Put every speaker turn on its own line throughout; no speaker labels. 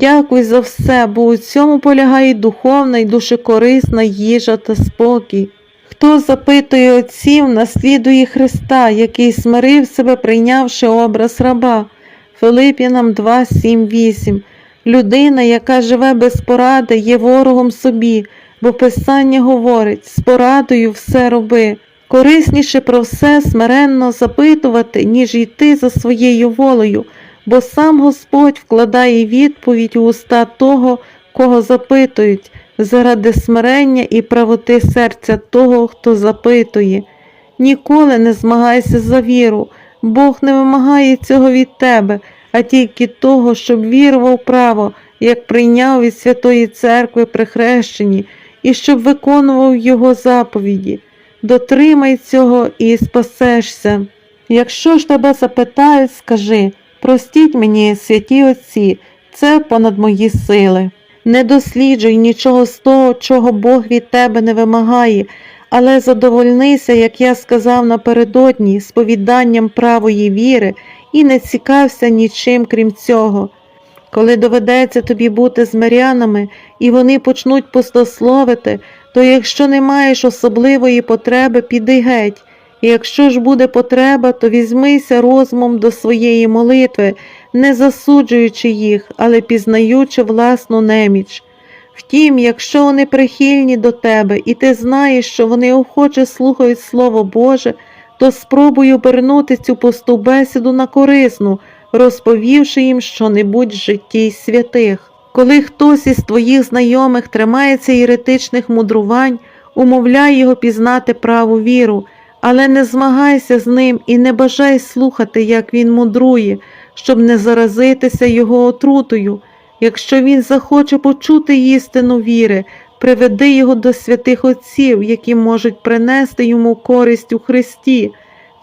Дякуй за все, бо у цьому полягає духовна і душекорисна їжа та спокій. Хто запитує отців, наслідує Христа, який смирив себе, прийнявши образ раба. Филип'янам 2, 7, 8. Людина, яка живе без поради, є ворогом собі, бо Писання говорить: з порадою все роби. Корисніше про все смиренно запитувати, ніж йти за своєю волею, бо сам Господь вкладає відповідь у уста того, кого запитують, заради смирення і правоти серця того, хто запитує. Ніколи не змагайся за віру, Бог не вимагає цього від тебе, а тільки того, щоб вірував право, як прийняв від Святої Церкви при хрещенні, і щоб виконував Його заповіді. Дотримай цього і спасешся. Якщо ж тебе запитають, скажи простіть мені, святі отці, це понад мої сили. Не досліджуй нічого з того, чого Бог від тебе не вимагає, але задовольнися, як я сказав напередодні, сповіданням правої віри і не цікався нічим крім цього. Коли доведеться тобі бути з мирянами, і вони почнуть пустословити, то якщо не маєш особливої потреби, піди геть. І якщо ж буде потреба, то візьмися розумом до своєї молитви, не засуджуючи їх, але пізнаючи власну неміч. Втім, якщо вони прихильні до тебе, і ти знаєш, що вони охоче слухають Слово Боже, то спробуй обернути цю пусту бесіду на корисну, розповівши їм щонебудь з житті святих. Коли хтось із твоїх знайомих тримається єретичних мудрувань, умовляй його пізнати праву віру, але не змагайся з ним і не бажай слухати, як він мудрує, щоб не заразитися його отрутою. Якщо він захоче почути істину віри, приведи його до святих отців, які можуть принести йому користь у Христі.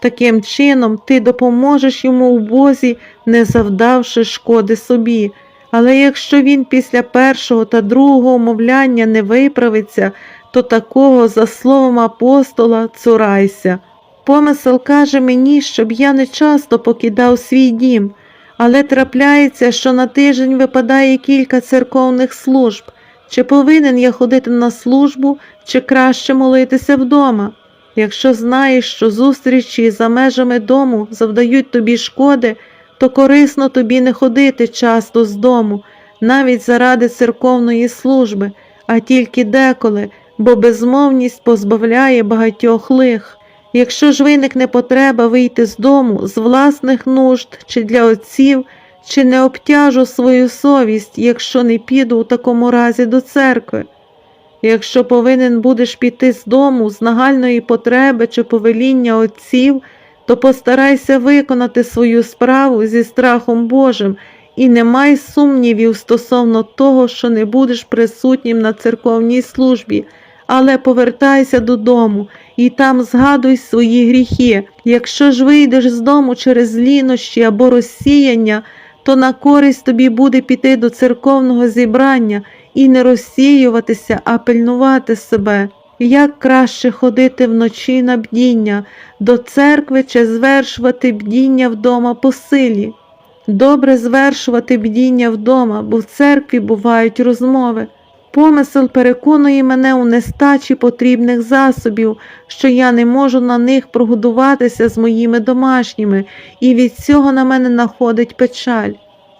Таким чином ти допоможеш йому у Бозі, не завдавши шкоди собі. Але якщо він після першого та другого мовляння не виправиться, то такого, за словом апостола, цурайся. Помисел каже мені, щоб я не часто покидав свій дім, але трапляється, що на тиждень випадає кілька церковних служб. Чи повинен я ходити на службу, чи краще молитися вдома? Якщо знаєш, що зустрічі за межами дому завдають тобі шкоди, то корисно тобі не ходити часто з дому, навіть заради церковної служби, а тільки деколи, бо безмовність позбавляє багатьох лих. Якщо ж виникне потреба вийти з дому з власних нужд чи для отців, чи не обтяжу свою совість, якщо не піду у такому разі до церкви. Якщо повинен будеш піти з дому з нагальної потреби чи повеління отців, то постарайся виконати свою справу зі страхом Божим і не май сумнівів стосовно того, що не будеш присутнім на церковній службі, але повертайся додому і там згадуй свої гріхи. Якщо ж вийдеш з дому через лінощі або розсіяння, то на користь тобі буде піти до церковного зібрання і не розсіюватися, а пильнувати себе. Як краще ходити вночі на бдіння, до церкви чи звершувати бдіння вдома по силі? Добре звершувати бдіння вдома, бо в церкві бувають розмови. Помисел переконує мене у нестачі потрібних засобів, що я не можу на них прогодуватися з моїми домашніми, і від цього на мене находить печаль.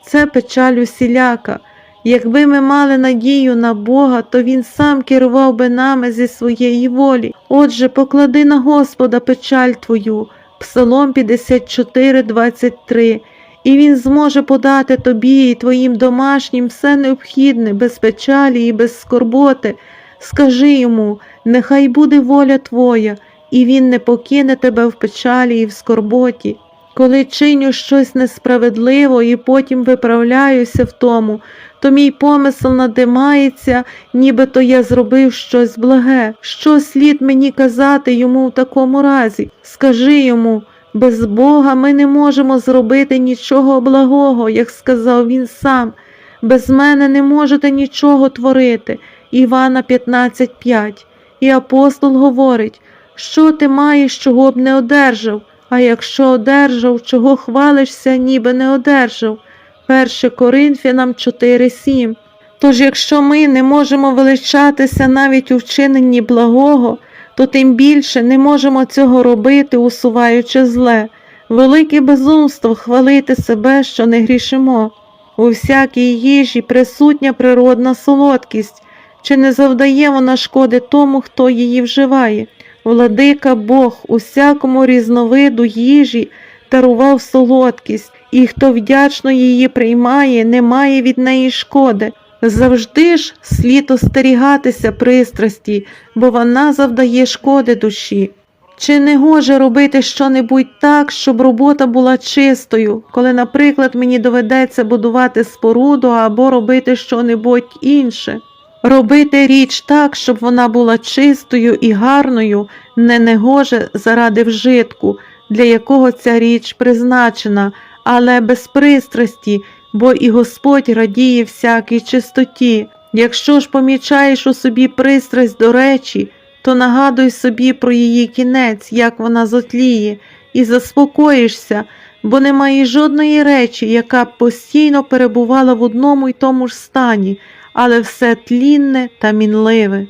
Це печаль усіляка. Якби ми мали надію на Бога, то Він сам керував би нами зі своєї волі. Отже, поклади на Господа печаль твою, Псалом 54, 23, і Він зможе подати тобі і твоїм домашнім все необхідне, без печалі і без скорботи. Скажи йому, нехай буде воля Твоя, і Він не покине тебе в печалі і в скорботі. Коли чиню щось несправедливо і потім виправляюся в тому, то мій помисел надимається, нібито я зробив щось благе. Що слід мені казати йому в такому разі? Скажи йому, без Бога ми не можемо зробити нічого благого, як сказав він сам. Без мене не можете нічого творити. Івана 15.5. І апостол говорить, що ти маєш, чого б не одержав, а якщо одержав, чого хвалишся, ніби не одержав. 1 Коринфянам 4.7. Тож, якщо ми не можемо величатися навіть у вчиненні благого, то тим більше не можемо цього робити, усуваючи зле. Велике безумство хвалити себе, що не грішимо. У всякій їжі присутня природна солодкість, чи не завдає вона шкоди тому, хто її вживає. Владика Бог усякому різновиду їжі дарував солодкість, і хто вдячно її приймає, не має від неї шкоди. Завжди ж слід остерігатися пристрасті, бо вона завдає шкоди душі. Чи не гоже робити щонебудь так, щоб робота була чистою, коли, наприклад, мені доведеться будувати споруду або робити щонебудь інше? Робити річ так, щоб вона була чистою і гарною, не негоже заради вжитку, для якого ця річ призначена, але без пристрасті, бо і Господь радіє всякій чистоті. Якщо ж помічаєш у собі пристрасть до речі, то нагадуй собі про її кінець, як вона зотліє, і заспокоїшся, бо немає жодної речі, яка б постійно перебувала в одному й тому ж стані, але все тлінне та мінливе.